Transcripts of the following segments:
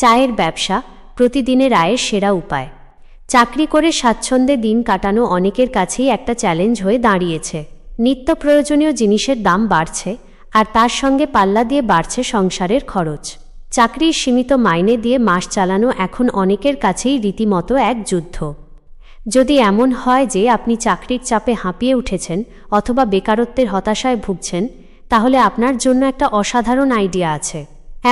চায়ের ব্যবসা, প্রতিদিনের আয়ের সেরা উপায়। চাকরি করে স্বাচ্ছন্দ্যে দিন কাটানো অনেকের কাছেই একটা চ্যালেঞ্জ হয়ে দাঁড়িয়েছে। নিত্য প্রয়োজনীয় জিনিসের দাম বাড়ছে আর তার সঙ্গে পাল্লা দিয়ে বাড়ছে সংসারের খরচ। চাকরির সীমিত মাইনে দিয়ে মাস চালানো এখন অনেকের কাছেই রীতিমতো এক যুদ্ধ। যদি এমন হয় যে আপনি চাকরির চাপে হাঁপিয়ে উঠেছেন অথবা বেকারত্বের হতাশায় ভুগছেন, তাহলে আপনার জন্য একটা অসাধারণ আইডিয়া আছে।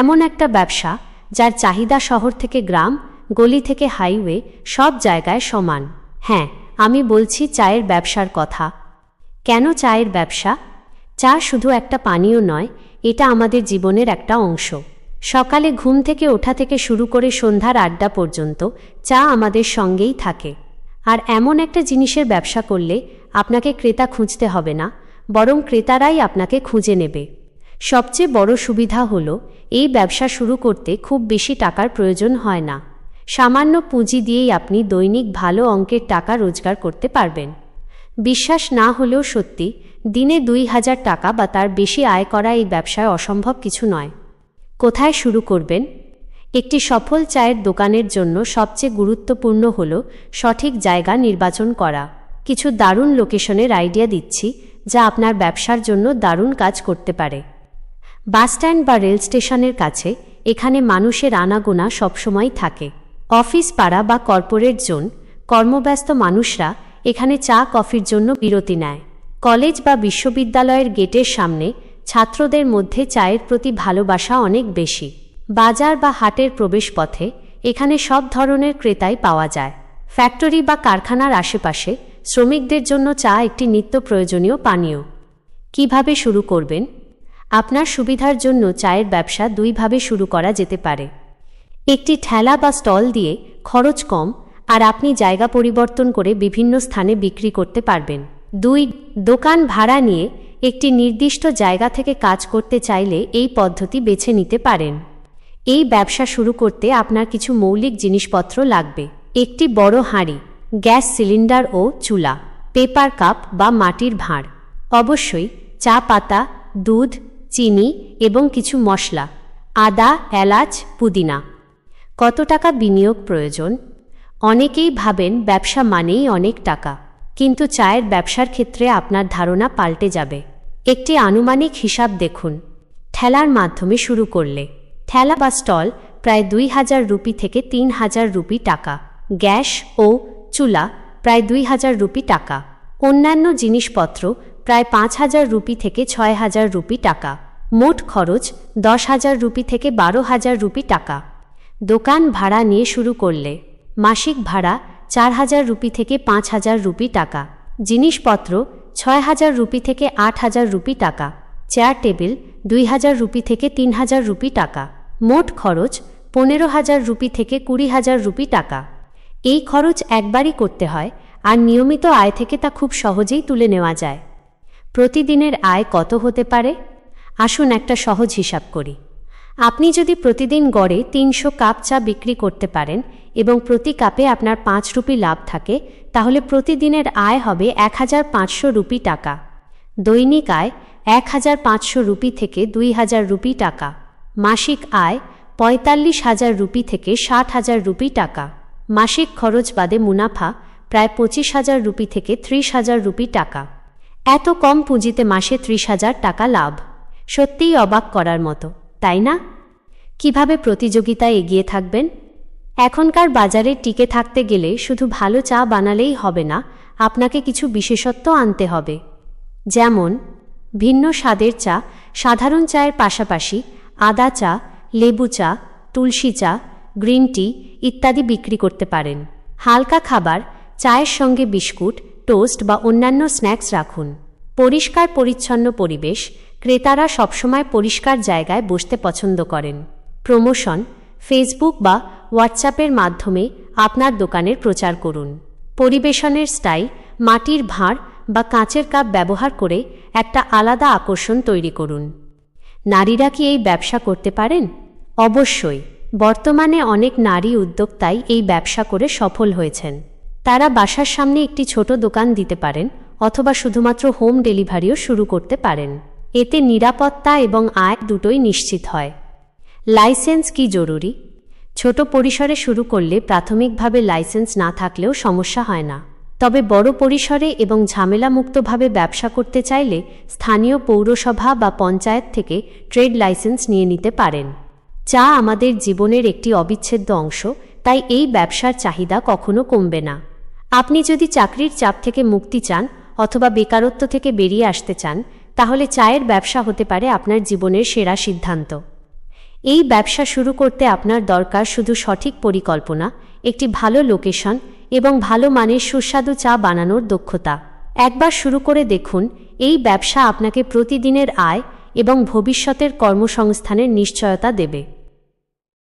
এমন একটা ব্যবসা যার চাহিদা শহর থেকে গ্রাম, গলি থেকে হাইওয়ে, সব জায়গায় সমান। হ্যাঁ আমি বলছি চায়ের ব্যবসার কথা। কেন চায়ের ব্যবসা? চা শুধু একটা পানীয় নয়, এটা আমাদের জীবনের একটা অংশ। সকালে ঘুম থেকে ওঠা থেকে শুরু করে সন্ধ্যার আড্ডা পর্যন্ত চা আমাদের সঙ্গেই থাকে। আর এমন একটা জিনিসের ব্যবসা করলে আপনাকে ক্রেতা খুঁজতে হবে না, বরং ক্রেতারাই আপনাকে খুঁজে নেবে। সবচেয়ে বড় সুবিধা হল, এই ব্যবসা শুরু করতে খুব বেশি টাকার প্রয়োজন হয় না। সামান্য পুঁজি দিয়েই আপনি দৈনিক ভালো অঙ্কের টাকা রোজগার করতে পারবেন। বিশ্বাস না হলেও সত্যি, দিনে দুই হাজার টাকা বা তার বেশি আয় করা এই ব্যবসায় অসম্ভব কিছু নয়। কোথায় শুরু করবেন? একটি সফল চায়ের দোকানের জন্য সবচেয়ে গুরুত্বপূর্ণ হল সঠিক জায়গা নির্বাচন করা। কিছু দারুণ লোকেশনের আইডিয়া দিচ্ছি, যা আপনার ব্যবসার জন্য দারুণ কাজ করতে পারে। বাসস্ট্যান্ড বা রেল স্টেশনের কাছে এখানে মানুষের আনাগোনা সবসময় থাকে। অফিস পাড়া বা কর্পোরেট জোন, কর্মব্যস্ত মানুষরা এখানে চা, কফির জন্য বিরতি নেয়। কলেজ বা বিশ্ববিদ্যালয়ের গেটের সামনে ছাত্রদের মধ্যে চায়ের প্রতি ভালোবাসা অনেক বেশি। বাজার বা হাটের প্রবেশপথে এখানে সব ধরনের ক্রেতাই পাওয়া যায়। ফ্যাক্টরি বা কারখানার আশেপাশে শ্রমিকদের জন্য চা একটি নিত্য প্রয়োজনীয় পানীয়। কীভাবে শুরু করবেন? আপনার সুবিধার জন্য চায়ের ব্যবসা দুইভাবে শুরু করা যেতে পারে। একটি ঠেলা বা স্টল দিয়ে খরচ কম আর আপনি জায়গা পরিবর্তন করে বিভিন্ন স্থানে বিক্রি করতে পারবেন। দুই, দোকান ভাড়া নিয়ে একটি নির্দিষ্ট জায়গা থেকে কাজ করতে চাইলে এই পদ্ধতি বেছে নিতে পারেন। এই ব্যবসা শুরু করতে আপনার কিছু মৌলিক জিনিসপত্র লাগবে। একটি বড় হাঁড়ি, গ্যাস সিলিন্ডার ও চুলা, পেপার কাপ বা মাটির ভাঁড়। অবশ্যই চা পাতা, দুধ চিনি এবং কিছু মশলা, আদা, এলাচ, পুদিনা। কত টাকা বিনিয়োগ প্রয়োজন? অনেকেই ভাবেন ব্যবসা মানেই অনেক টাকা, কিন্তু চায়ের ব্যবসার ক্ষেত্রে আপনার ধারণা পাল্টে যাবে। একটি আনুমানিক হিসাব দেখুন। ঠেলার মাধ্যমে শুরু করলে। ঠেলা বা স্টল প্রায় দুই হাজার রুপি থেকে তিন হাজার রুপি টাকা। গ্যাস ও চুলা প্রায় দুই হাজার রুপি টাকা। অন্যান্য জিনিসপত্র প্রায় পাঁচ হাজার রুপি থেকে ছয় হাজার রুপি টাকা মোট খরচ দশ হাজার রুপি থেকে বারো হাজার রুপি টাকা দোকান ভাড়া নিয়ে শুরু করলে মাসিক ভাড়া চার হাজার রুপি থেকে পাঁচ হাজার রুপি টাকা জিনিসপত্র ছয় হাজার রুপি থেকে আট হাজার রুপি টাকা চেয়ার টেবিল দুই হাজার রুপি থেকে তিন হাজার রুপি টাকা মোট খরচ পনেরো হাজার রুপি থেকে কুড়ি হাজার রুপি টাকা এই খরচ একবারই করতে হয় আর নিয়মিত আয় থেকে তা খুব সহজেই তুলে নেওয়া যায় প্রতিদিনের আয় কত হতে পারে? আসুন একটা সহজ হিসাব করি। আপনি যদি প্রতিদিন গড়ে তিনশো কাপ চা বিক্রি করতে পারেন এবং প্রতি কাপে আপনার পাঁচ রুপি লাভ থাকে, তাহলে প্রতিদিনের আয় হবে এক হাজার পাঁচশো রুপি টাকা। দৈনিক আয় এক হাজার পাঁচশো রুপি থেকে দুই হাজার রুপি টাকা। মাসিক আয় পঁয়তাল্লিশ হাজার রুপি থেকে ষাট হাজার রুপি টাকা। মাসিক খরচ বাদে মুনাফা প্রায় পঁচিশ হাজার রুপি থেকে ত্রিশ হাজার রুপি টাকা। এত কম পুঁজিতে মাসে ত্রিশ হাজার টাকা লাভ। সত্যিই অবাক করার মতো, তাই না? কীভাবে প্রতিযোগিতায় এগিয়ে থাকবেন? এখনকার বাজারে টিকে থাকতে গেলে শুধু ভালো চা বানালেই হবে না, আপনাকে কিছু বিশেষত্ব আনতে হবে। যেমন, ভিন্ন স্বাদের চা, সাধারণ চায়ের পাশাপাশি আদা চা, লেবু চা, তুলসী চা, গ্রিন টি ইত্যাদি বিক্রি করতে পারেন। হালকা খাবার, চায়ের সঙ্গে বিস্কুট টোস্ট বা অন্যান্য স্ন্যাক্স রাখুন। পরিষ্কার পরিচ্ছন্ন পরিবেশ ক্রেতারা সবসময় পরিষ্কার জায়গায় বসতে পছন্দ করেন। প্রমোশন, ফেসবুক বা হোয়াটসঅ্যাপের মাধ্যমে আপনার দোকানের প্রচার করুন। পরিবেশনের স্টাইল, মাটির ভাঁড় বা কাঁচের কাপ ব্যবহার করে একটা আলাদা আকর্ষণ তৈরি করুন। নারীরা কি এই ব্যবসা করতে পারেন? অবশ্যই। বর্তমানে অনেক নারী উদ্যোক্তাই এই ব্যবসা করে সফল হয়েছেন। তারা বাসার সামনে একটি ছোট দোকান দিতে পারেন অথবা শুধুমাত্র হোম ডেলিভারিও শুরু করতে পারেন। এতে নিরাপত্তা এবং আয় দুটোই নিশ্চিত হয়। লাইসেন্স কি জরুরি? ছোট পরিসরে শুরু করলে প্রাথমিকভাবে লাইসেন্স না থাকলেও সমস্যা হয় না। তবে বড় পরিসরে এবং ঝামেলামুক্তভাবে ব্যবসা করতে চাইলে স্থানীয় পৌরসভা বা পঞ্চায়েত থেকে ট্রেড লাইসেন্স নিয়ে নিতে পারেন। চা আমাদের জীবনের একটি অবিচ্ছেদ্য অংশ, তাই এই ব্যবসার চাহিদা কখনো কমবে না। আপনি যদি চাকরির চাপ থেকে মুক্তি চান অথবা বেকারত্ব থেকে বেরিয়ে আসতে চান, তাহলে চায়ের ব্যবসা হতে পারে আপনার জীবনের সেরা সিদ্ধান্ত। এই ব্যবসা শুরু করতে আপনার দরকার শুধু সঠিক পরিকল্পনা, একটি ভালো লোকেশন এবং ভালো মানের সুস্বাদু চা বানানোর দক্ষতা। একবার শুরু করে দেখুন, এই ব্যবসা আপনাকে প্রতিদিনের আয় এবং ভবিষ্যতের কর্মসংস্থানের নিশ্চয়তা দেবে।